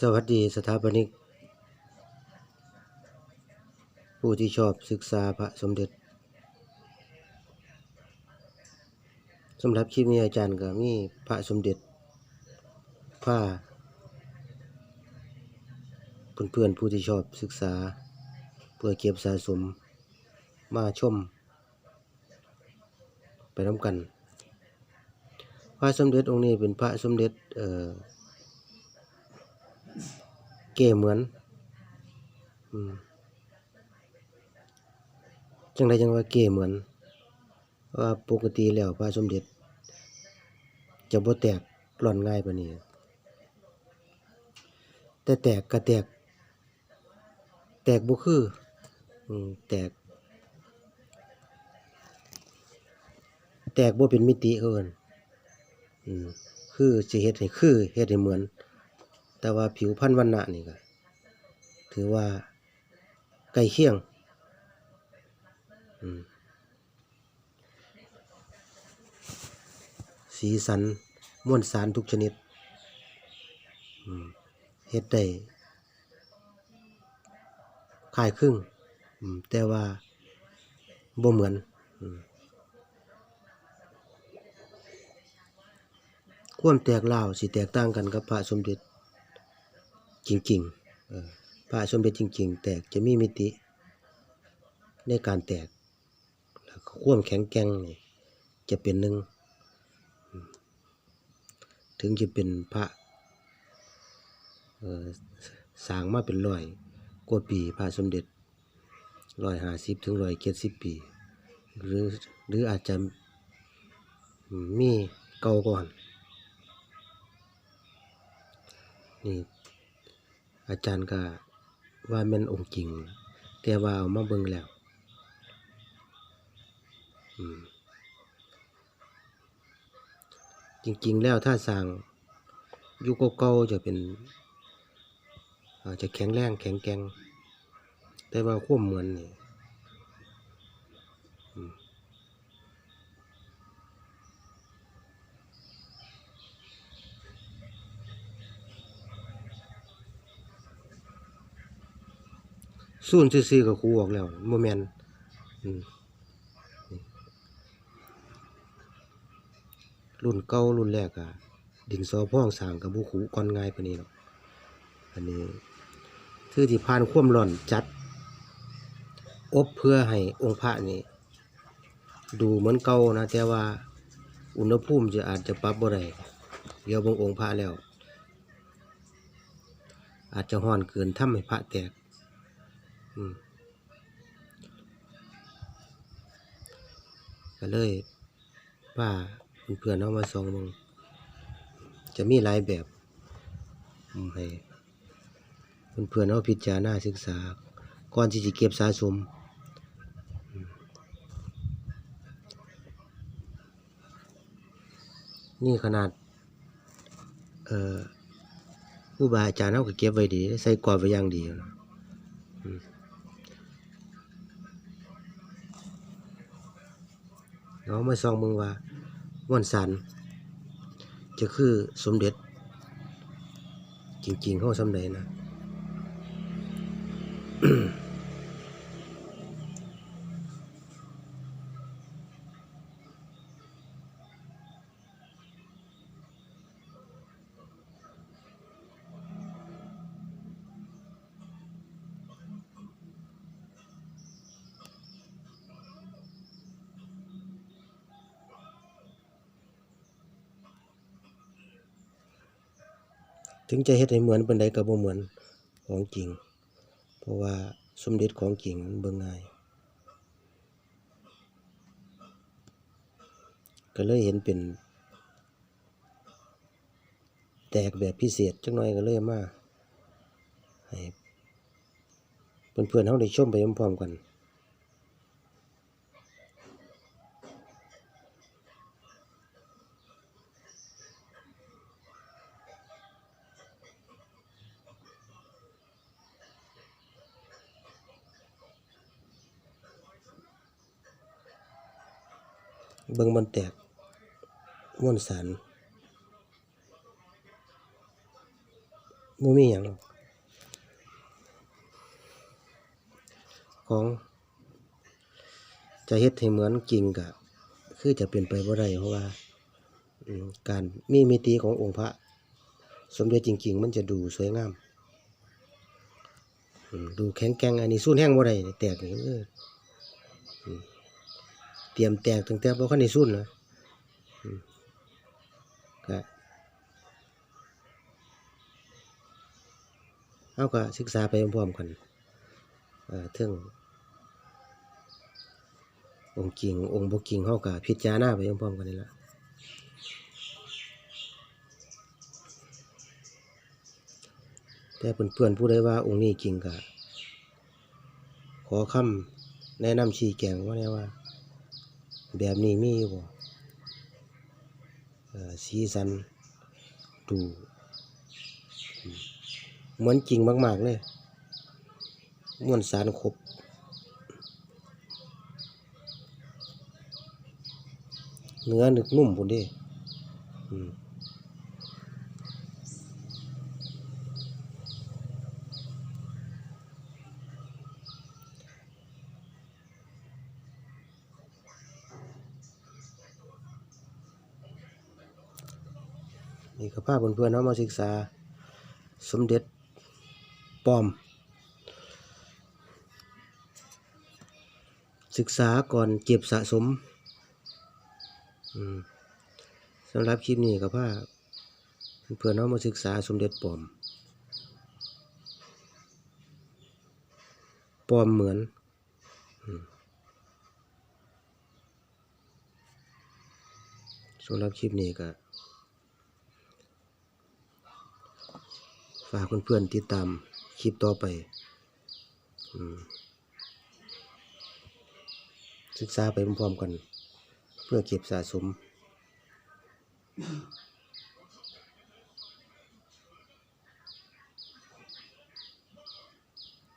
สวัสดีสถาปนิก ผู้ที่ชอบศึกษาพระสมเด็จสำหรับคลิปนี้อาจารย์ก็มีพระสมเด็จผ้าเพื่อนๆผู้ที่ชอบศึกษา เพื่อเก็บสะสมมาชม ไปน้ำกัน พระสมเด็จองค์นี้เป็นพระสมเด็จเอ่อ เก๋เหมือนจังไดจังว่าเก๋เหมือนว่าปกติแล้วพระสมเด็จ จะบ่แตกร่อนง่ายปานนี้แต่แตกก็แตก แตกบ่คือแตก แตกบ่เป็นมิติเอิ้นอืมคือสิเฮ็ดให้คือเฮ็ดให้เหมือน แต่ว่าผิวพรรณวรรณะนี่ก็ถือว่าใกล้เคียงสีสันม้วลสารทุกชนิดเฮ็ดได้คลายคลึงแต่ว่าบ่เหมือนอความแตกร้าสิแตกต่างกันกับพระสมเด็จ จริงๆพระสมเด็จจริง ๆ แตกจะมีมิติในการแตกแล้วก็ควมแข็งแกร่งนี่จะเป็นหนึ่ง ถึงจะเป็นพระสร้างมาเป็นร้อยกว่าปีพระสมเด็จร้อยห้าสิบถึงร้อยเจ็ดสิบปี หรือหรืออาจจะมีเก่าก่อนนี่ อาจารย์ก็ว่าแม่นองค์จริง แต่ว่าเอามาเบิ่งแล้วจริง ๆ แล้วถ้าสร้างยุคเก่าๆจะเป็นอาจจะแข็งแรงแข็งแกร่งแต่ว่าควบเหมือนนี่ ศูนซื่อๆก็ครูออกแล้วโมแมนรุ่นเก่ารุ่นแรกอะดินสอพ่องสางกับบุขูก่อนง่ายปนี้หรอกอันนี้คือที่ผ่านควมร้อนจัด อบเพื่อให้องค์พระนี่ดูเหมือนเก่านะ แต่ว่าอุณหภูมิจะอาจจะปรับบ่ได้เดี๋ยวงองค์พระแล้ว อาจจะห้อนเกินทำให้พระแตก ก็เลยป้าเพื่อนๆเอามาส่องมึงจะมีหลายแบบให้เพื่อนๆเอาพิจารณาศึกษา ก่อนที่จะเก็บสะสมอืมนี่ขนาด เอ่อผู้บาอาจารย์เขาก็เก็บไว้ดี ใส่กรอบไว้อย่างดีนะ เรามาซองมึงว่าม่อนสันจะคือสมเด็จ จริงๆเขาสำเร็จนะ ถึงจะเฮ็ดให้เหมือนเปานใดก็บ่เหมือนของจริง เพราะว่าสมเด็จของจริงมันเบิ่งง่าย ก็เลยเห็นเป็น แตกแบบพิเศษจักหน่อยก็เลยมาให้เพื่อนๆเฮาได้ชมไปพร้อมๆกัน เบิ่งมันแตกมวลสารบ่มีหยังของ จะเฮ็ดให้เหมือนจริงก็คือจะเป็นไปบ่ได้เพราะว่าการมีมิติขององค์พระ สมเด็จจริง ๆ มันจะดูสวยงาม ดูแข็งแกร่งอันนี้สู้แห้งบ่ได้แตกนี่เออ เตรียมแตกตั้งแต่บ่คันได้สู้นะอืมก็เฮาก็ศึกษาไปพร้อมๆกันเอ่ององค์จริงองค์บ่จริงเฮาก็พิจารณาไปพร้อมๆกันนี่ล่ะแต่เพื่อนๆผู้ใดว่าองค์นี้จริงก็ขอคำแนะนำชี้แจงว่าแน่ว่า แบบนี้มีอยู่บ่สีสันดูเหมือนจริงมากๆเลยมวลสารครบเนื้อหนึกนุ่มพุ่นเด้อืม นี่ก็พาเพื่อนๆเนาะมาศึกษา สมเด็จปลอม ศึกษาก่อนเก็บสะสมสำหรับคลิปนี้ก็พาเพื่อนๆเอามาศึกษาสมเด็จปลอมปลอมเหมือนสำหรับคลิปนี้ก็ากเพื่อนๆติดตามคลิปต่อไปศึกษาไปพร้อมๆกัน เพื่อเก็บสะสม